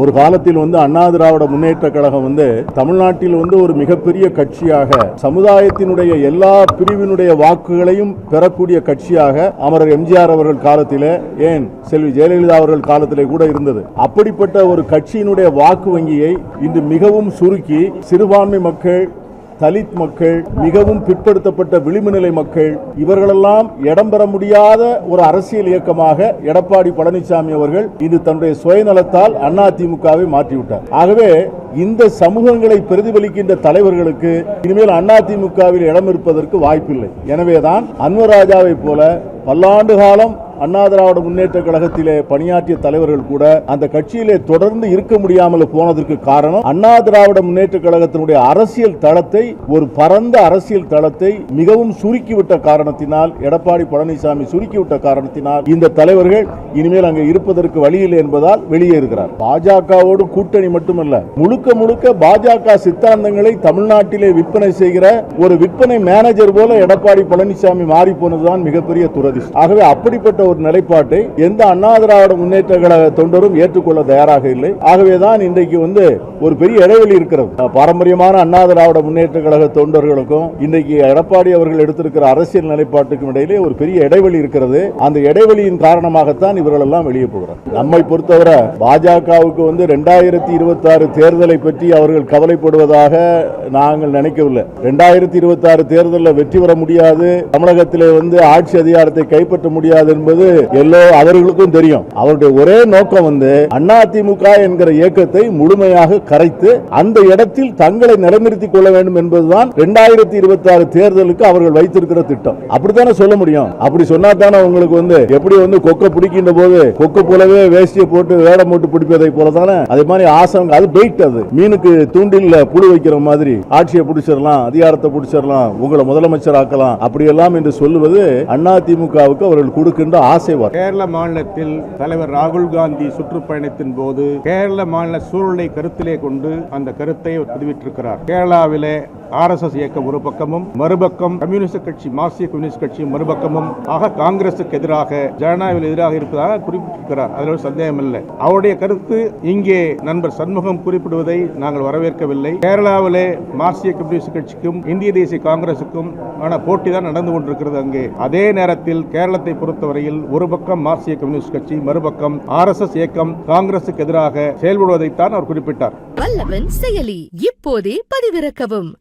ஒரு காலத்தில் வந்து அண்ணா திராவிட முன்னேற்ற கழகம் வந்து தமிழ்நாட்டில் வந்து ஒரு மிகப்பெரிய கட்சியாக சமுதாயத்தினுடைய எல்லா பிரிவினுடைய வாக்குகளையும் பெறக்கூடிய கட்சியாக அமரர் எம்ஜிஆர் அவர்கள் காலத்திலே ஏன் செல்வி ஜெயலலிதா அவர்கள் காலத்திலே கூட இருந்தது. அப்படிப்பட்ட ஒரு கட்சியினுடைய வாக்கு வங்கியை இன்று மிகவும் சுருக்கி சிறுபான்மை மக்கள் தலித் மக்கள் மிகவும் பிற்படுத்தப்பட்ட விளிம்புநிலை மக்கள் இவர்களெல்லாம் இடம்பெற முடியாத ஒரு அரசியல் இயக்கமாக எடப்பாடி பழனிசாமி அவர்கள் இது தன்னுடைய சுயநலத்தால் அதிமுகவை மாற்றிவிட்டார். ஆகவே இந்த சமூகங்களை பிரதிபலிக்கின்ற தலைவர்களுக்கு இனிமேல் அதிமுகவில் இடம் இருப்பதற்கு வாய்ப்பில்லை. எனவேதான் அன்வராஜாவை போல பல்லாண்டு காலம் அண்ணா திராவிட முன்னேற்ற கழகத்திலே பணியாற்றிய தலைவர்கள் கூட அந்த கட்சியிலே தொடர்ந்து இருக்க முடியாமல் போனதற்கு காரணம் அண்ணா திராவிட முன்னேற்ற கழகத்தினுடைய அரசியல் தளத்தை ஒரு பரந்த அரசியல் தளத்தை மிகவும் சுருக்கிவிட்ட காரணத்தினால் எடப்பாடி பழனிசாமி சுருக்கிவிட்ட காரணத்தினால் இந்த தலைவர்கள் இனிமேல் அங்கே இருப்பதற்கு வழியில்லை என்பதால் வெளியேறுகிறார். பாஜகவோடு கூட்டணி மட்டுமல்ல முழுக்க முழுக்க பாஜக சித்தாந்தங்களை தமிழ்நாட்டிலே விற்பனை செய்கிற ஒரு விற்பனை மேனேஜர் போல எடப்பாடி பழனிசாமி மாறி போனதுதான் மிகப்பெரிய துரதிர்ஷ்டம். ஆகவே அப்படிப்பட்ட ஒரு நிலைப்பாட்டை எந்த அண்ணா திராவிட முன்னேற்ற கழக தொண்டரும் ஏற்றுக்கொள்ள தயாராக இல்லை. ஆகவேதான் இன்றைக்கு வந்து ஒரு பெரிய இடைவெளி இருக்கிறது. பாரம்பரியமான அண்ணா திராவிட முன்னேற்ற கழக தொண்டர்களுக்கும் இன்றைக்கு எடப்பாடி அவர்கள் எடுத்திருக்கிற அரசியல் நிலைப்பாட்டுக்கும் இடையிலே ஒரு பெரிய இடைவெளி இருக்கிறது. அந்த இடைவெளியின் காரணமாகத்தான் இவர்கள் எல்லாம் வெளியே போகிறார். நம்மை பொறுத்தவரை பாஜகவுக்கு வந்து ரெண்டாயிரத்தி இருபத்தி ஆறு தேர்தலை பற்றி அவர்கள் கவலைப்படுவதாக நாங்கள் நினைக்கவில்லை. ரெண்டாயிரத்தி இருபத்தி ஆறு தேர்தலில் வெற்றி பெற முடியாது. தமிழகத்திலே வந்து ஆட்சி அதிகாரத்தை கைப்பற்ற முடியாது என்பது எல்லோ அவர்களுக்கும் தெரியும். அவருடைய ஒரே நோக்கம் வந்து அதிமுக என்கிற இயக்கத்தை முழுமையாக கரைத்து அந்த இடத்தில் தங்களை நிலைநிறுத்திக் கொள்ள வேண்டும் என்பதுதான் ரெண்டாயிரத்தி இருபத்தி ஆறு தேர்தலுக்கு அவர்கள் வைத்திருக்கிற திட்டம். அப்படித்தானே சொல்ல முடியும்? அப்படி சொன்னா தானே உங்களுக்கு வந்து எப்படி வந்து கொக்க பிடிக்கின்ற போது கொக்க போலவே வேஷ்டியை போட்டு வேடம் போட்டு பிடிப்பதை போல தானே அதே மாதிரி ஆசம் அது பெயிட் அது. மீனுக்கு தூண்டில்ல புழு வைக்கிற மாதிரி ஆட்சியை பிடிச்சிடலாம் அதிகாரத்தை பிடிச்சிடலாம் உங்களை முதலமைச்சர் ஆக்கலாம் அப்படியெல்லாம் என்று சொல்லுவது அதிமுகவுக்கு அவர்கள் கொடுக்கின்ற ஆசை வரும். கேரள மாநிலத்தில் தலைவர் ராகுல் காந்தி சுற்றுப்பயணத்தின் போது கேரள மாநில சூழலை கருத்திலே கொண்டு அந்த கருத்தை பதிவிட்டிருக்கிறார். கேரளாவிலே ஆர்எஸ்எஸ் இயக்கம் ஒரு பக்கமும் மறுபக்கம் கம்யூனிஸ்ட் கட்சி மார்க்சிய கம்யூனிஸ்ட் கட்சி மறுபக்கமும் ஆக காங்கிரசுக்கு எதிராக ஜனநாயக எதிராக இருப்பதாக குறிப்பிட்டிருக்கிறார். அதில் ஒரு சந்தேகம் இல்லை. அவருடைய கருத்து இங்கே நண்பர் சண்முகம் குறிப்பிடுவதை நாங்கள் வரவேற்கவில்லை. கேரளாவிலே மார்க்சிய கம்யூனிஸ்ட் கட்சிக்கும் இந்திய தேசிய காங்கிரசுக்கும் ஆன போட்டி தான் நடந்து கொண்டிருக்கிறது அங்கே. அதே நேரத்தில் கேரளத்தை பொறுத்தவரையில் ஒரு பக்கம் மார்க்சிய கம்யூனிஸ்ட் கட்சி மறுபக்கம் ஆர்எஸ்எஸ் இயக்கம் காங்கிரசுக்கு எதிராக செயல்படுவதைத்தான் அவர் குறிப்பிட்டார். வல்லவன் செயலி இப்போதே பதிவிறக்கவும்.